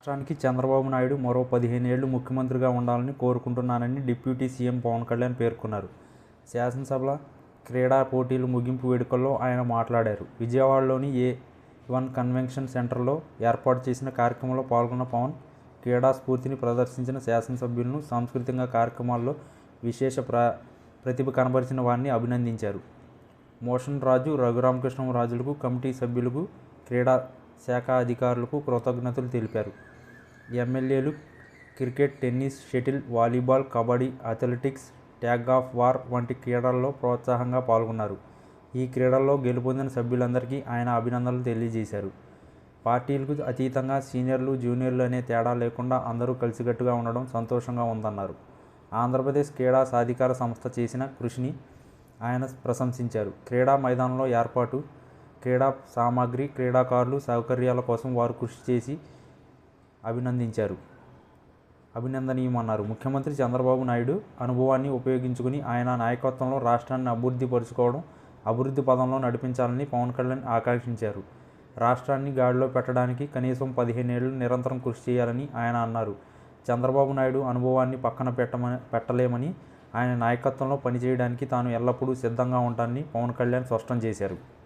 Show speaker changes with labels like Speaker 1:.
Speaker 1: రాష్ట్రానికి చంద్రబాబు నాయుడు మరో పదిహేనేళ్ళు ముఖ్యమంత్రిగా ఉండాలని కోరుకుంటున్నానని డిప్యూటీ సీఎం పవన్ కళ్యాణ్ పేర్కొన్నారు. శాసనసభల క్రీడా పోటీలు ముగింపు వేడుకల్లో ఆయన మాట్లాడారు. విజయవాడలోని ఏ వన్ కన్వెన్షన్ సెంటర్లో ఏర్పాటు చేసిన కార్యక్రమంలో పాల్గొన్న పవన్ క్రీడా స్ఫూర్తిని ప్రదర్శించిన శాసనసభ్యులను సాంస్కృతిక కార్యక్రమాల్లో విశేష ప్ర ప్రతిభ కనబరిచిన వారిని అభినందించారు. మోషన్ రాజు రఘురామకృష్ణరాజులకు కమిటీ సభ్యులకు క్రీడా శాఖ అధికారులకు కృతజ్ఞతలు తెలిపారు. ఎమ్మెల్యేలు cricket tennis shuttle volleyball kabaddi athletics tug of war వంటి క్రీడల్లో ప్రోత్సాహంగా పాల్గొన్నారు. ఈ క్రీడల్లో గెలుపొందిన సభ్యులందరికీ ఆయన అభినందనలు తెలియజేశారు. పార్టీలకు అతీతంగా సీనియర్లు జూనియర్లు అనే తేడా లేకుండా అందరూ కలిసికట్టుగా ఉండడం సంతోషంగా ఉందన్నారు. ఆంధ్రప్రదేశ్ క్రీడా సాధికార సంస్థ చేసిన కృషిని ఆయన ప్రశంసించారు. క్రీడా మైదానంలో ఏర్పాటు క్రీడా సామాగ్రి క్రీడాకారులు సౌకర్యాల కోసం వారు కృషి చేసి అభినందించారు. అభినందనీయమన్నారు. ముఖ్యమంత్రి చంద్రబాబు నాయుడు అనుభవాన్ని ఉపయోగించుకుని ఆయన నాయకత్వంలో రాష్ట్రాన్ని అభివృద్ధి పరుచుకోవడం అభివృద్ధి పదంలో నడిపించాలని పవన్ కళ్యాణ్ ఆకాంక్షించారు. రాష్ట్రాన్ని గాడిలో పెట్టడానికి కనీసం పదిహేనేళ్ళు నిరంతరం కృషి చేయాలని ఆయన అన్నారు. చంద్రబాబు నాయుడు అనుభవాన్ని పక్కన పెట్టమని పెట్టలేమని ఆయన నాయకత్వంలో పనిచేయడానికి తాను ఎల్లప్పుడూ సిద్ధంగా ఉంటానని పవన్ కళ్యాణ్ స్పష్టం చేశారు.